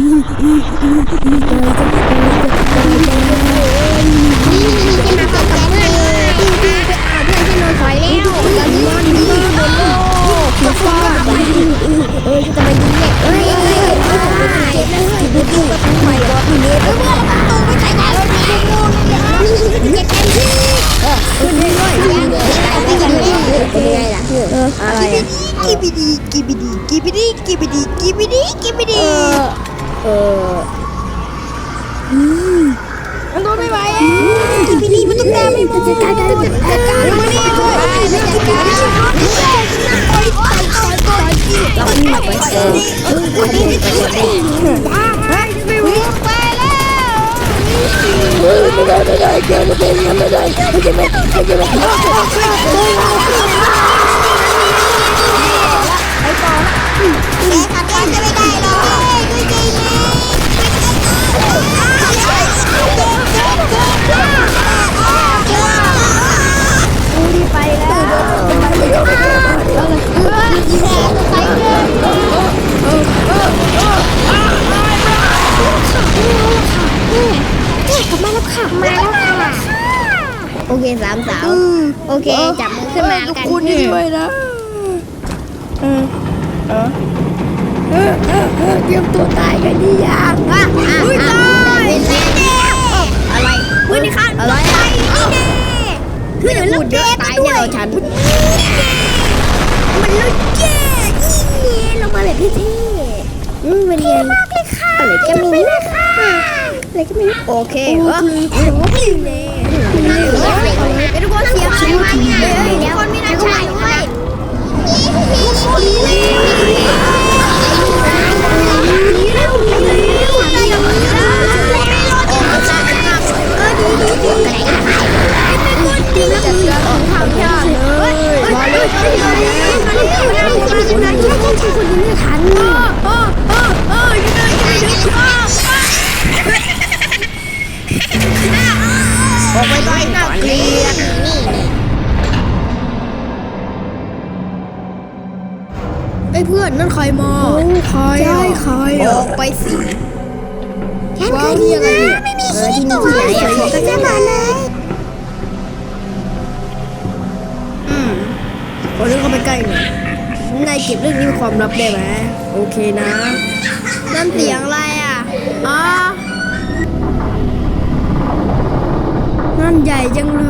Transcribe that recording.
นี่จะมาตกใจเลยพี่พี่ไปอาบเพื่อนที่นอนถอยแล้วตอนนี้มันดีบนโลกมาฟาดเอ้ยจะไปยิงเด็กเอ้ยเอ้ยเอ้ยเจ็บเลยดูดูประตูใหม่รอพี่เล็กเมื่อประตูไม่ใช่ได้แล้วนี่ดูนี่เจ็บเต็มที่เออขึ้นด้วยยังตายไม่กันเลยเป็นไงล่ะเอออะไรกิบิดีกิบิดีกิบิดีกิบิดีกิบิดีกิบิ เอดีอเออมันโดนไม่ไหวกิบิดีมันต้องแก้ไม่หมดจัดการจัดการจัดการมานี่ด้วยจัดการเราไม่มาไปเออเออไปเลยไปเลยไม่ไหวไปแล้วไม่ได้ไม่ได้เดี๋ยวไม่ได้ไม่ได้ไม่ได้ไม่ได้ไม่ได้ มาแล้วค่ะมาแล้วโอเคสามสาวโอเคจับมือขึ้นมากันคุณนี่ด้วยนะเออเออเออเอเตรียมตัวตายกันดียังอะอะอุ้ยอะ ตาย เป็นแล้วอะไร อุ้ยนี่ค่ะ อะไร ตา อะ ยนี่แน่ คือเดี๋ยวพูเราดเยเจ๊อะตาตายยด้เนี่วยยเราฉัน มันเราเจ๊นี่เรามาแบบพี่เท่อืมเป็นไงมากเลยค่ะอะไรก็ไม่รู้ค่ะอะไรก็ไม่รู้โอเคเอเอออโอ้โหพี่เน่ไปทุกคนเสียงใครมาเนี่ยทุกคนมีน้ำชาด้วยจั นั้นคนนั้นคนนี้ไม่ทันเออเออเออยังไงยังไงออกไปไปน่าเกลียดไอ้เพื่อนนั่นใครมาใครใช่ใครออกไปสิฉันว้าคืวอนี่นี่อะไม่มีชีวิตตัวไหนอะก็จะมาเลยอืมขอเรื่องเข้าไปใกล้หน่อย นายเก็บเรื่องนี้เป็นความลับได้ไหมโอเคนะ นั่นเสียงอะไรอะ อ๋อ นั่นใหญ่จังเลย